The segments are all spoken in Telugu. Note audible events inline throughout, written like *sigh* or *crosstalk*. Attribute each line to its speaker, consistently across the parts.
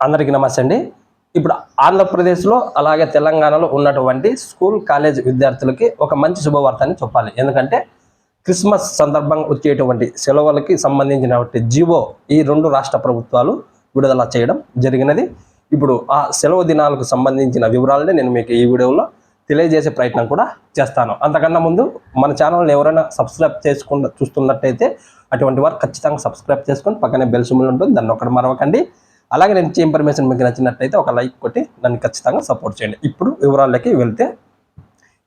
Speaker 1: అందరికీ నమస్తే అండి. ఇప్పుడు ఆంధ్రప్రదేశ్లో అలాగే తెలంగాణలో ఉన్నటువంటి స్కూల్ కాలేజ్ విద్యార్థులకి ఒక మంచి శుభవార్తని చెప్పాలి. ఎందుకంటే క్రిస్మస్ సందర్భంగా వచ్చేటువంటి సెలవులకి సంబంధించినటువంటి జీవో ఈ రెండు రాష్ట్ర ప్రభుత్వాలు విడుదల చేయడం జరిగినది. ఇప్పుడు ఆ సెలవు దినాలకు సంబంధించిన వివరాలని నేను మీకు ఈ వీడియోలో తెలియజేసే ప్రయత్నం కూడా చేస్తాను. అంతకన్నా ముందు మన ఛానల్ని ఎవరైనా సబ్స్క్రైబ్ చేసుకున్న చూస్తున్నట్టయితే అటువంటి వారు ఖచ్చితంగా సబ్స్క్రైబ్ చేసుకొని పక్కనే బెల్ ఉంటుంది. దాన్ని ఒకటి మరవకండి. అలాగే నేను ఇచ్చే ఇన్ఫర్మేషన్ మీకు నచ్చినట్లయితే ఒక లైక్ కొట్టి నన్ను ఖచ్చితంగా సపోర్ట్ చేయండి. ఇప్పుడు వివరాలకి వెళ్తే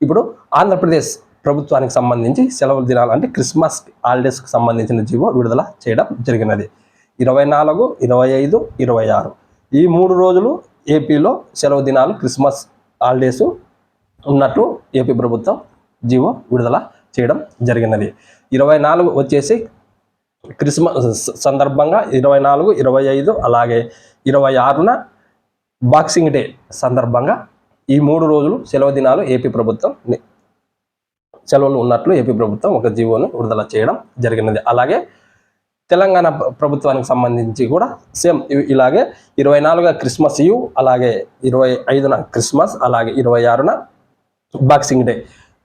Speaker 1: ఇప్పుడు ఆంధ్రప్రదేశ్ ప్రభుత్వానికి సంబంధించి సెలవు దినాలు అంటే క్రిస్మస్ హాలిడేస్కి సంబంధించిన జీవో విడుదల చేయడం జరిగినది. ఇరవై నాలుగు ఇరవై ఐదు ఇరవై ఆరు. ఈ మూడు రోజులు ఏపీలో సెలవు దినాలు క్రిస్మస్ హాలిడేస్ ఉన్నట్టు ఏపీ ప్రభుత్వం జీవో విడుదల చేయడం జరిగినది. ఇరవై నాలుగు వచ్చేసి క్రిస్మస్ సందర్భంగా ఇరవై నాలుగు ఇరవై ఐదు అలాగే ఇరవై ఆరున బాక్సింగ్ డే సందర్భంగా ఈ మూడు రోజులు సెలవు దినాలు ఏపీ ప్రభుత్వం సెలవులు ఉన్నట్లు ఏపీ ప్రభుత్వం ఒక జీవోను విడుదల చేయడం జరిగినది. అలాగే తెలంగాణ ప్రభుత్వానికి సంబంధించి కూడా సేమ్ ఇ- ఇలాగే ఇరవై నాలుగున క్రిస్మస్ ఇవ్ అలాగే ఇరవై ఐదున క్రిస్మస్ అలాగే ఇరవై ఆరున బాక్సింగ్ డే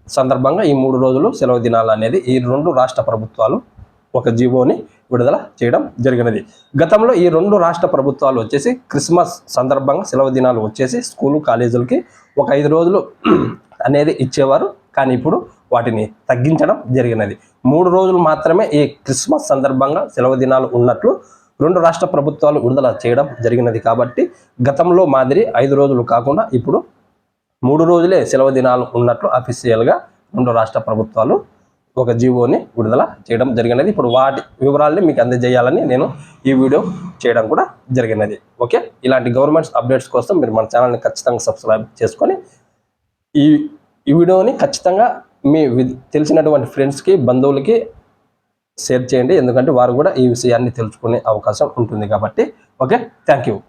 Speaker 1: సందర్భంగా ఈ మూడు రోజులు సెలవు దినాలు అనేది ఈ రెండు రాష్ట్ర ప్రభుత్వాలు ఒక జీవోని విడుదల చేయడం జరిగినది. గతంలో ఈ రెండు రాష్ట్ర ప్రభుత్వాలు వచ్చేసి క్రిస్మస్ సందర్భంగా సెలవు దినాలు వచ్చేసి స్కూలు కాలేజీలకి ఒక ఐదు రోజులు *clears throat* అనేది ఇచ్చేవారు. కానీ ఇప్పుడు వాటిని తగ్గించడం జరిగినది. మూడు రోజులు మాత్రమే ఈ క్రిస్మస్ సందర్భంగా సెలవు దినాలు ఉన్నట్లు రెండు రాష్ట్ర ప్రభుత్వాలు విడుదల చేయడం జరిగినది. కాబట్టి గతంలో మాదిరి ఐదు రోజులు కాకుండా ఇప్పుడు మూడు రోజులే సెలవు దినాలు ఉన్నట్లు అఫీషియల్గా రెండు రాష్ట్ర ప్రభుత్వాలు ఒక జీవోని విడుదల చేయడం జరిగినది. ఇప్పుడు వాటి వివరాలని మీకు అందజేయాలని నేను ఈ వీడియో చేయడం కూడా జరిగినది. ఓకే? ఇలాంటి గవర్నమెంట్ అప్డేట్స్ కోసం మీరు మన ఛానల్ని ఖచ్చితంగా సబ్స్క్రైబ్ చేసుకొని ఈ ఈ వీడియోని ఖచ్చితంగా మీ వి- తెలిసినటువంటి ఫ్రెండ్స్కి బంధువులకి షేర్ చేయండి. ఎందుకంటే వారు కూడా ఈ విషయాన్ని తెలుసుకునే అవకాశం ఉంటుంది కాబట్టి. ఓకే? Thank you